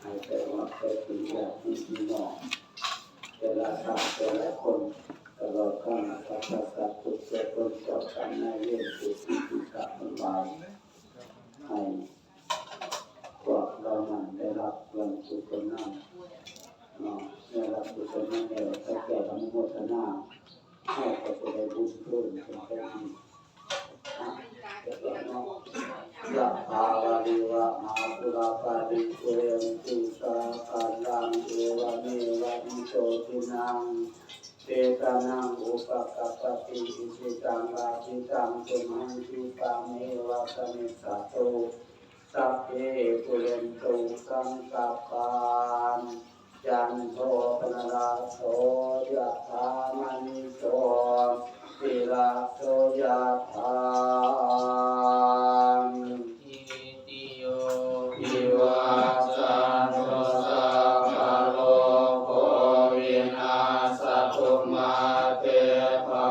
ให้แต่ว่าแต่ถึงแบบที่มอกแต่ละชาติแต่ละคนตลอดข้างสัตว์สัตว์ทุกเจ้าต้นเจ้ากันในเรื่องสุขีสุขะทั้งหลายให้พวกเรานั้นได้รับเรื่องสุขนั้นเนาะ ได้รับบุญนั้นแล้วถ้าแก่อนุโมทนาให้ก็จะได้บุญเพิ่มเป็นแค่นี้อะเดี๋ยวก่อนเนาะยะภาวะริวะหาปุราปาริเกณติสาคาลังเอวะเมวะอิโตทินังเตตานังอุปกัปปติอิสิตังลาภิตังตุมังคิปะเมวะสมิสสะโตสัพเพปุเรนตุสังกปปาน จันโทปนราโสยะธามณิโสติลาโสยะธาอิติโยอิวาสันโทสัพพะโลโควินาสตุมาเตภา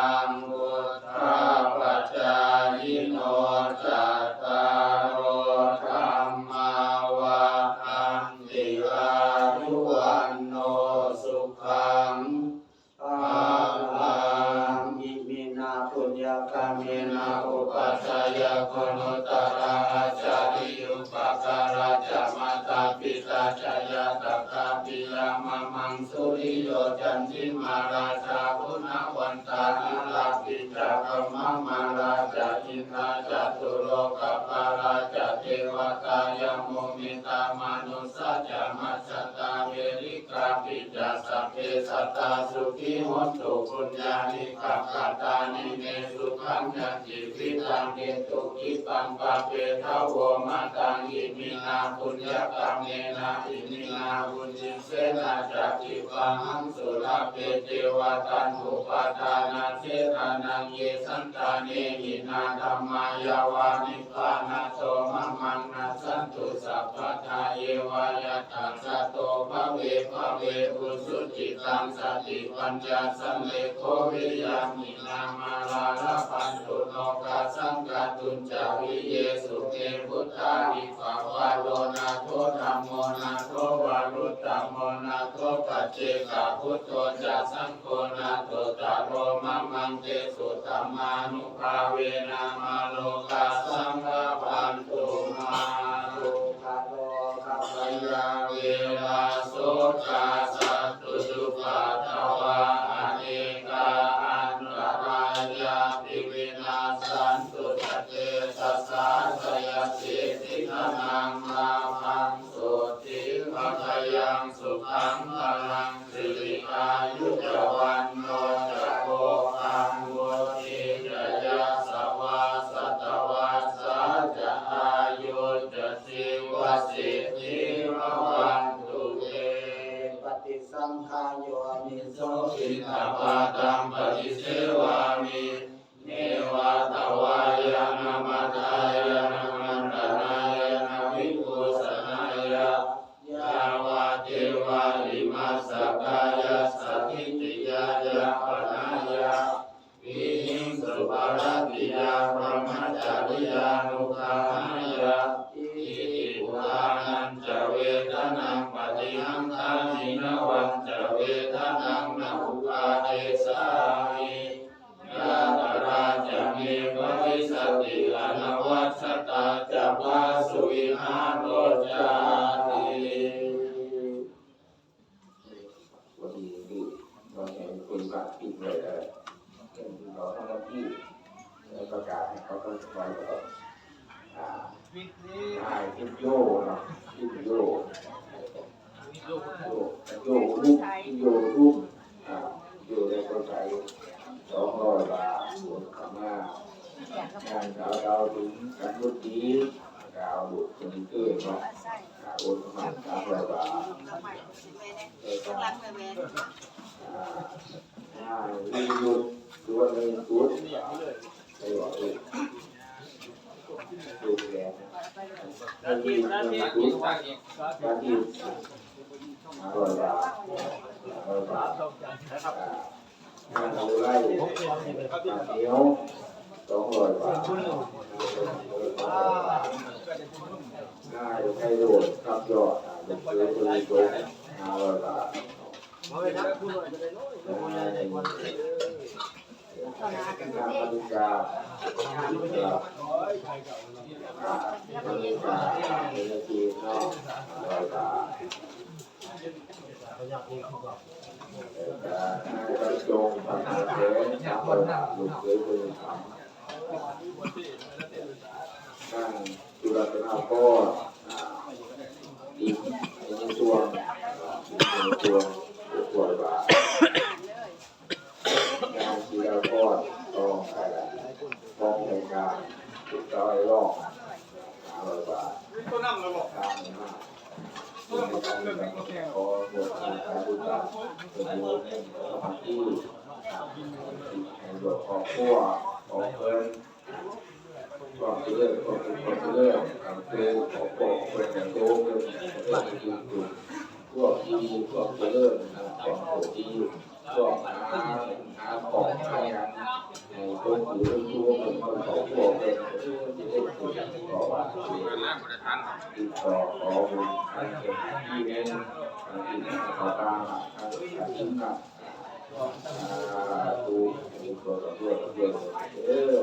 จจัง ยามะมังสุริโยจันทิมาราชาพุณวันตานาลาปิจากรมมาราชาอินทราจตุโลกปาราชาเทวตายมุมิตามนุสัจมัจจตาเวริกาปิจาสัพเพสัตตาสุขีหนตุปุญญานิกัปตานิเมสุข งยันจิตวิตังเกตุกิปังปะเปทาวโวมาตังอิมินาปุญญกรรมเนนะอิมินาบุญจิเสนาจักขิปังหังสุลาเปเทวตันอุปาทานาเทรานังเยสันตาเนหินาธรรมายาวานิพพานาโตมะมังนาสันตุสัพพทาเยวายาตัสสะโตภะเวภะเวอุสุจิตังสติปัญญาสัมเลโควิยามินามาลาลา ตุนจาวิเยสุเกพุทธานิภาวาโลนาโทธรรมโมนาโทวารุตตมโมนาโทปัจเจกาพุทโธจัสังโฆนาโทตาโรมะมังเตสุตตมานุภาเวนามาโล สุขังพลังสิริอายุจวันโนจะโกคังวุติจะยาสวาสตวาสาจะอายุจะสิวสิทธิมวันตุเตปฏิสังขายโยนิโสอิทธาปาตังปฏิเสวา จะพาสุวิหารโรจาติวันนี้คือเราแข่งคุณพระปิดเลยอะไรเป็นเราทำหน้าที่แล้วประกาศให้เขาต้องไว้ก่อนอ่าวิทนี้ใช่ทิโยเนาะทิโยวิโยโยโยรูปโย นางสาวดาถึงกันรุดีดาบุตรคนเกิดมาดาวบุตรมาดาวประบาลียุดตัวเลยตัวไปบอกเลดูดียุดตัวเลยตัวตาดีตาดีดาวประบาดาวประบาดาวไล่ดียว สองร้อยบาทง่ายใช้โดดครับยอดเป็นซื้อตัวนี้ตัวห้าร้อยบาทง่านบริการบริกาเป็นนาทีเนาะร้อยบาทการจงทำเสนทำประดับลูกเสือคุณธรร มนั่งจุฬาภรณก็อีกในช่วงในช่วงปวดบาการกีฬาก็ต้องอะไรต้องในการติดต่อรอบหาร้อยบาทตนั่งเลยบอกตามมาขอหมดการดูกาเป็นโมเดลของที่ให้หลวง ของพวกของเพิ่นขอเรื่องของของเรื่องของตัวของปกเป็นอย่างโตเป็นเป็นอยู่อยู่พวกที่พวกเรื่องของตัวที่พวกหาหาของหาอย่างในตัวหรือตัวเป็นคนของพวกเป็นที่ได้ถูกขอว่าติดต่อขอบุญทางเจ้าที่เน้นทางที่ขอตามางที่นักตูมีตัวตั วตัวเออ